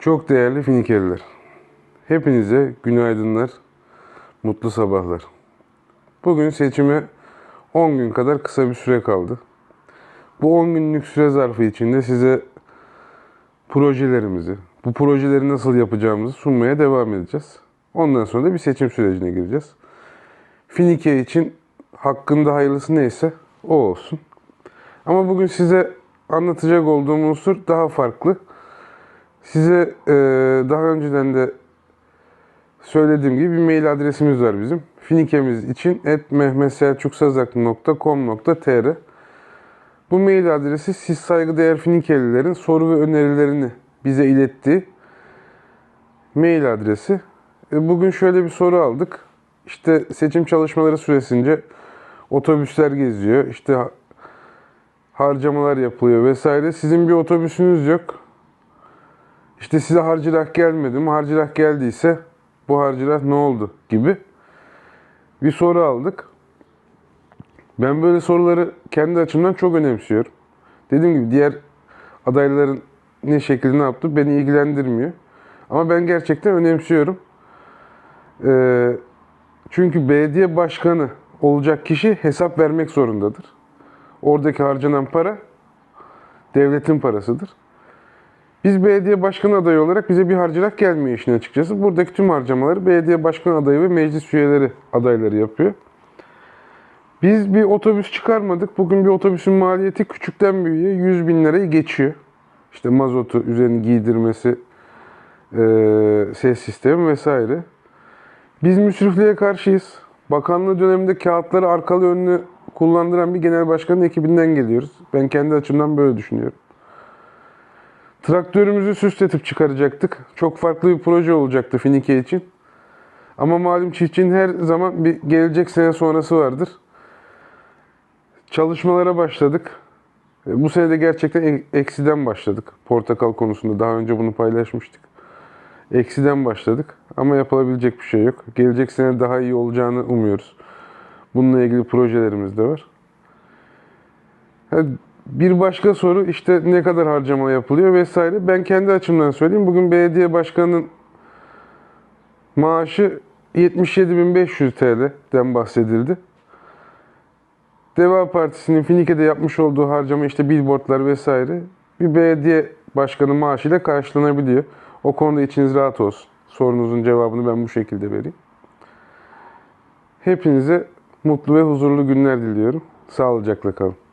Çok değerli Finikeliler. Hepinize günaydınlar, mutlu sabahlar. Bugün seçime 10 gün kadar kısa bir süre kaldı. Bu 10 günlük süre zarfı içinde size projelerimizi, bu projeleri nasıl yapacağımızı sunmaya devam edeceğiz. Ondan sonra da bir seçim sürecine gireceğiz. Finike için hakkında hayırlısı neyse o olsun. Ama bugün size anlatacak olduğum unsur daha farklı. Size e, daha önceden de söylediğim gibi bir mail adresimiz var bizim. Finikemiz için mehmetselçuksazak.com.tr Bu mail adresi siz saygıdeğer Finikelilerin soru ve önerilerini bize ilettiği mail adresi. E, Bugün şöyle bir soru aldık. İşte seçim çalışmaları süresince otobüsler geziyor. İşte ha- harcamalar yapılıyor vesaire. Sizin bir otobüsünüz yok. İşte size harcırah gelmedi mi? Harcırah geldiyse bu harcırah ne oldu gibi bir soru aldık. Ben böyle soruları kendi açımdan çok önemsiyorum. Dediğim gibi diğer adayların ne şekilde ne yaptı beni ilgilendirmiyor. Ama ben gerçekten önemsiyorum. Ee, çünkü belediye başkanı olacak kişi hesap vermek zorundadır. Oradaki harcanan para devletin parasıdır. Biz belediye başkanı adayı olarak bize bir harcılık gelmiyor işin açıkçası. Buradaki tüm harcamaları belediye başkanı adayı ve meclis üyeleri adayları yapıyor. Biz bir otobüs çıkarmadık. Bugün bir otobüsün maliyeti küçükten büyüğe 100 bin lirayı geçiyor. İşte mazotu, üzerini giydirmesi, eee, ses sistemi vesaire. Biz müsrifliğe karşıyız. Bakanlığı döneminde kağıtları arkalı önlü kullandıran bir genel başkanın ekibinden geliyoruz. Ben kendi açımdan böyle düşünüyorum. Traktörümüzü süsletip çıkaracaktık. Çok farklı bir proje olacaktı Finike için. Ama malum çiftçinin her zaman bir gelecek sene sonrası vardır. Çalışmalara başladık. E, Bu sene de gerçekten e- eksiden başladık. Portakal konusunda daha önce bunu paylaşmıştık. Eksiden başladık ama yapılabilecek bir şey yok. Gelecek sene daha iyi olacağını umuyoruz. Bununla ilgili projelerimiz de var. Ha, Bir başka soru işte ne kadar harcama yapılıyor vesaire. Ben kendi açımdan söyleyeyim. Bugün belediye başkanının maaşı 77.500 TL'den bahsedildi. Deva Partisi'nin Finike'de yapmış olduğu harcama işte billboardlar vesaire bir belediye başkanı maaşıyla karşılanabiliyor. O konuda içiniz rahat olsun. Sorunuzun cevabını ben bu şekilde vereyim. Hepinize mutlu ve huzurlu günler diliyorum. Sağlıcakla kalın.